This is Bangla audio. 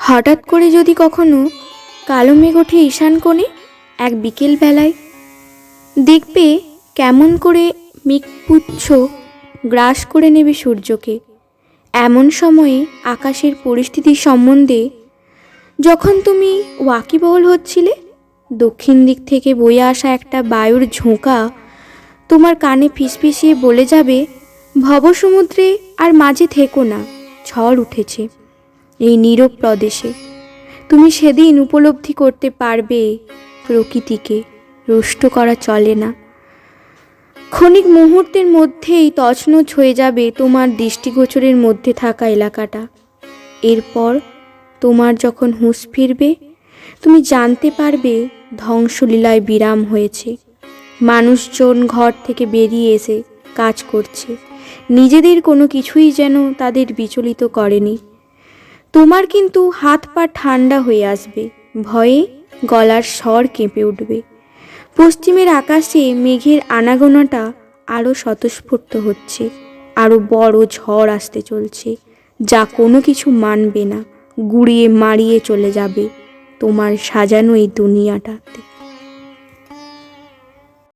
হঠাৎ করে যদি কখনো কালো মেঘ ওঠে ঈশান কোণে এক বিকেল বেলায়? দেখবে কেমন করে মেঘপুচ্ছ গ্রাস করে নেবে সূর্যকে। এমন সময়ে আকাশের পরিস্থিতি সম্বন্ধে যখন তুমি ওয়াকিবহল হচ্ছিলে, দক্ষিণ দিক থেকে বয়ে আসা একটা বায়ুর ঝোঁকা তোমার কানে ফিসফিসিয়ে বলে যাবে, ভবসমুদ্রে আর মাঝে থেকো না, ঝড় উঠেছে। এই নীরব প্রদেশে। তুমি সেদিন উপলব্ধি করতে পারবে প্রকৃতিকে, রুষ্ট করা চলে না। ক্ষণিক মুহূর্তের মধ্যেই তছনছ হয়ে যাবে তোমার দৃষ্টিগোচরের মধ্যে থাকা এলাকাটা। এরপর তোমার যখন হুঁশ ফিরবে, তুমি জানতে পারবে ধ্বংসলীলায় বিরাম হয়েছে। মানুষজন ঘর থেকে বেরিয়ে এসে কাজ করছে। নিজেদের কোনো কিছুই যেন তাদের বিচলিত করেনি। তোমার কিন্তু হাত পা ঠান্ডা হয়ে আসবে, ভয়ে গলার স্বর কেঁপে উঠবে। পশ্চিমের আকাশে মেঘের আনাগোনাটা আরও স্বতঃস্ফূর্ত হচ্ছে আরও বড় ঝড় আসতে চলছে, যা কোনো কিছু মানবে না, গুড়িয়ে মারিয়ে চলে যাবে তোমার সাজানো এই দুনিয়াটাতে।